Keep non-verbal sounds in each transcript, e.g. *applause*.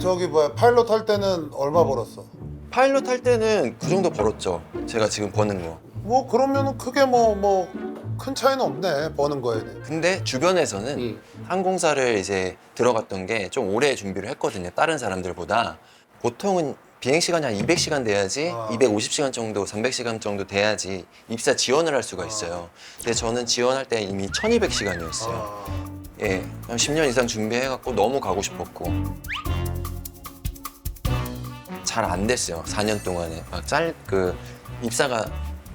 저기 뭐야 파일럿 할 때는 얼마 벌었어? 파일럿 할 때는 그 정도 벌었죠. 제가 지금 버는 거. 뭐 그러면은 크게 뭐 뭐 큰 차이는 없네 버는 거에 대해. 근데 주변에서는 음. 항공사를 이제 들어갔던 게 좀 오래 준비를 했거든요. 다른 사람들보다. 보통은 비행 시간이 한 200시간 돼야지 아. 250시간 정도, 300시간 정도 돼야지 입사 지원을 할 수가 있어요. 근데 저는 지원할 때 이미 1200시간이었어요. 아, 예, 한 10년 이상 준비해갖고 너무 가고 싶었고 잘 안 됐어요. 4년 동안에 막 짤 그 입사가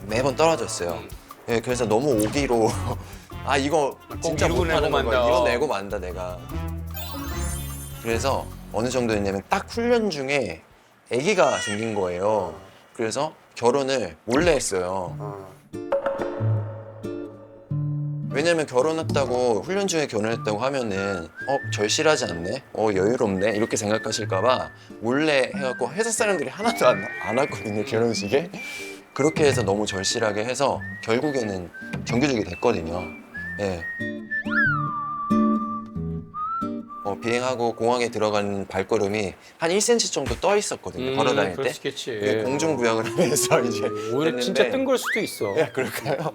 매번 떨어졌어요. 예, 그래서 너무 오기로 *laughs* 아 이거 진짜 이러고 못하는 내고 거야. 만다. 이거 내고 만다 내가. 그래서 어느 정도였냐면 딱 훈련 중에 아기가 생긴 거예요. 그래서 결혼을 몰래 했어요. 아. 왜냐면 결혼했다고 훈련 중에 결혼했다고 하면은 어 절실하지 않네, 어 여유롭네 이렇게 생각하실까봐 몰래 해갖고 회사 사람들이 하나도 안, 안 왔거든요 결혼식에 그렇게 해서 너무 절실하게 해서 결국에는 정규직이 됐거든요. 예. 어, 비행하고 공항에 들어가는 발걸음이 한 1cm 정도 떠 있었거든요 걸어 다닐 때. 그럴 수 있겠지. 그게 공중 부양을 *laughs* 하면서 이제 음, 오히려 진짜 됐는데 뜬 걸 수도 있어. 야, 그럴까요?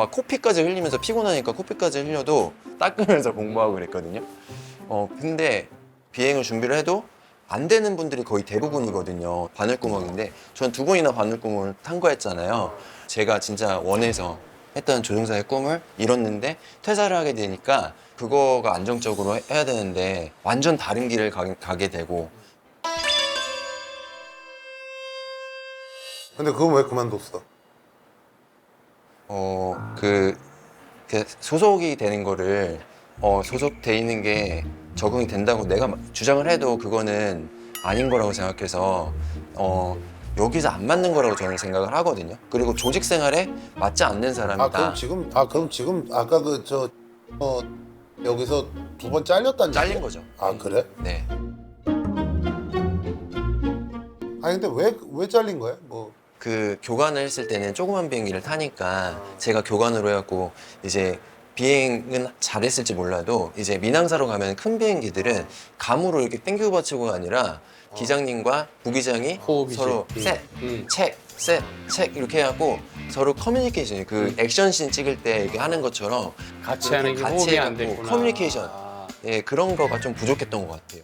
막 코피까지 흘리면서 피곤하니까 코피까지 흘려도 닦으면서 공부하고 그랬거든요. 어 근데 비행을 준비를 해도 안 되는 분들이 거의 대부분이거든요. 바늘구멍인데 전 두 번이나 바늘구멍을 탄거했잖아요. 제가 진짜 원해서 했던 조종사의 꿈을 이뤘는데 퇴사를 하게 되니까 그거가 안정적으로 해- 해야 되는데 완전 다른 길을 가, 가게 되고 근데 그건 왜 그만뒀어? 어, 그, 그 소속이 되는 거를 어, 소속돼 있는 게 적응이 된다고 내가 마- 주장을 해도 그거는 아닌 거라고 생각해서 어, 여기서 안 맞는 거라고 저는 생각을 하거든요. 그리고 조직 생활에 맞지 않는 사람이다. 아 그럼 지금 아 그럼 지금 아까 그 저 어, 여기서 두 번 잘렸다는 잘린 얘기야? 거죠. 아 그래? 네. 아니 근데 왜 왜 잘린 거야? 뭐 그 교관을 했을 때는 조그만 비행기를 타니까 제가 교관으로 해갖고 이제 비행은 잘했을지 몰라도 이제 민항사로 가면 큰 비행기들은 감으로 이렇게 땡큐 받치고가 아니라 기장님과 부기장이 호흡이지. 서로 음. 셋, 음. 책, 셋, 책 이렇게 해갖고 서로 커뮤니케이션 그 액션씬 찍을 때 이렇게 하는 것처럼 같이 하는 게 같이 호흡이 안 해갖고 됐구나. 커뮤니케이션. 아. 예, 그런 거가 좀 부족했던 것 같아요.